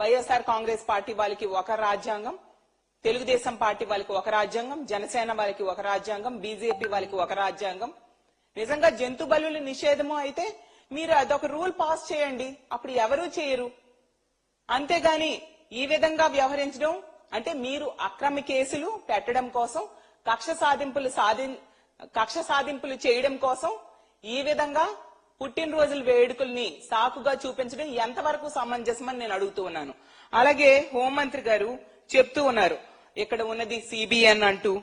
YSR Congress party వాళ్ళకి ఒక రాజ్యాంగం తెలుగుదేశం పార్టీ వాళ్ళకి ఒక రాజ్యాంగం జనసేన వాళ్ళకి ఒక రాజ్యాంగం బీజేపీ వాళ్ళకి ఒక రాజ్యాంగం. నిజంగా జంతు బలుల నిషేధము అయితే మీరు అదొక రూల్ పాస్ చేయండి. అప్పుడు ఎవరూ చేయరు. అంతేగాని ఈ విధంగా వ్యవహరించడం అంటే మీరు అక్రమ కేసులు పెట్టడం కోసం కక్ష సాధింపులు సాధి కక్ష సాధింపులు చేయడం కోసం ఈ విధంగా పుట్టినరోజుల వేడుకల్ని సాకుగా చూపించడం ఎంతవరకు సమంజసమని నేను అడుగుతూ ఉన్నాను. అలాగే హోంమంత్రి గారు చెప్తూ ఉన్నారు. ఇక్కడ ఉన్నది సిబిఎన్ అంటూ.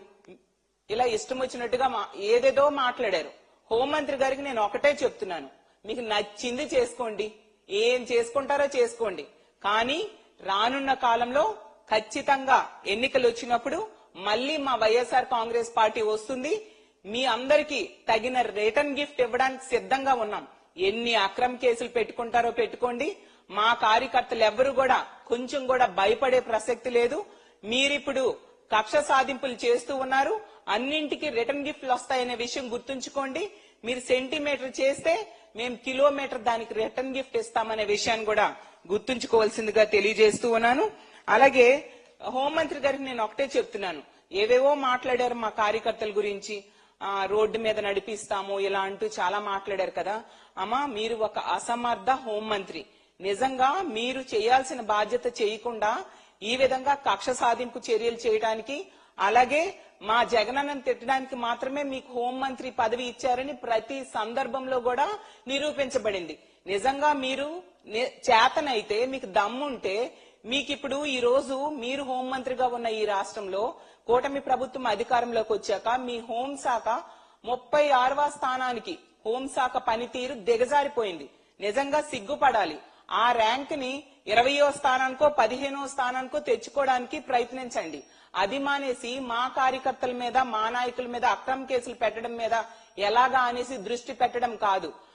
ఇలా ఇష్టం వచ్చినట్టుగా మా- ఏదేదో మాట్లాడారు. హోంమంత్రి గారికి నేను ఒకటే చెప్తున్నాను. మీకు నచ్చింది చేసుకోండి. ఏం చేసుకుంటారో చేసుకోండి. కానీ రానున్న కాలంలో ఖచ్చితంగా ఎన్నికలు వచ్చినప్పుడు మళ్ళీ మా వైఎస్ఆర్ కాంగ్రెస్ పార్టీ వస్తుంది. మీ అందరికీ తగిన రిటర్న్ గిఫ్ట్ ఇవ్వడానికి సిద్ధంగా ఉన్నాం. ఎన్ని అక్రమ కేసులు పెట్టుకుంటారో పెట్టుకోండి. మా కార్యకర్తలు ఎవ్వరు కూడా కొంచెం కూడా భయపడే ప్రసక్తి లేదు. మీరిప్పుడు కక్ష సాధింపులు చేస్తూ ఉన్నారు. అన్నింటికి రిటర్న్ గిఫ్ట్లు వస్తాయనే విషయం గుర్తుంచుకోండి. మీరు సెంటీమీటర్ చేస్తే మేము కిలోమీటర్ దానికి రిటర్న్ గిఫ్ట్ ఇస్తామనే విషయాన్ని కూడా గుర్తుంచుకోవాల్సిందిగా తెలియజేస్తూ ఉన్నాను. అలాగే హోంమంత్రి గారికి నేను ఒకటే చెప్తున్నాను. ఏవేవో మాట్లాడారు మా కార్యకర్తల గురించి. రోడ్డు మీద నడిపిస్తాము ఇలా అంటూ చాలా మాట్లాడారు కదా. అమ్మా మీరు ఒక అసమర్థ హోంమంత్రి నిజంగా మీరు చేయాల్సిన బాధ్యత చేయకుండా ఈ విధంగా కక్ష సాధింపు చర్యలు చేయడానికి అలాగే మా జగనన్నను తిట్టడానికి మాత్రమే మీకు హోంమంత్రి పదవి ఇచ్చారని ప్రతి సందర్భంలో కూడా నిరూపించబడింది. నిజంగా మీరు చేతనైతే మీకు దమ్ముంటే మీకు ఇప్పుడు ఈ రోజు మీరు హోంమంత్రిగా ఉన్న ఈ రాష్ట్రంలో కూటమి ప్రభుత్వం అధికారంలోకి వచ్చాక మీ హోంశాఖ ముప్పై ఆరవ స్థానానికి హోంశాఖ పనితీరు దిగజారిపోయింది. నిజంగా సిగ్గుపడాలి. ఆ ర్యాంక్ని ఇరవయో స్థానానికో పదిహేనో స్థానానికో తెచ్చుకోవడానికి ప్రయత్నించండి. అది మానేసి మా కార్యకర్తల మీద మా నాయకుల మీద అక్రమ కేసులు పెట్టడం మీద ఎలాగా అనేసి దృష్టి పెట్టడం కాదు.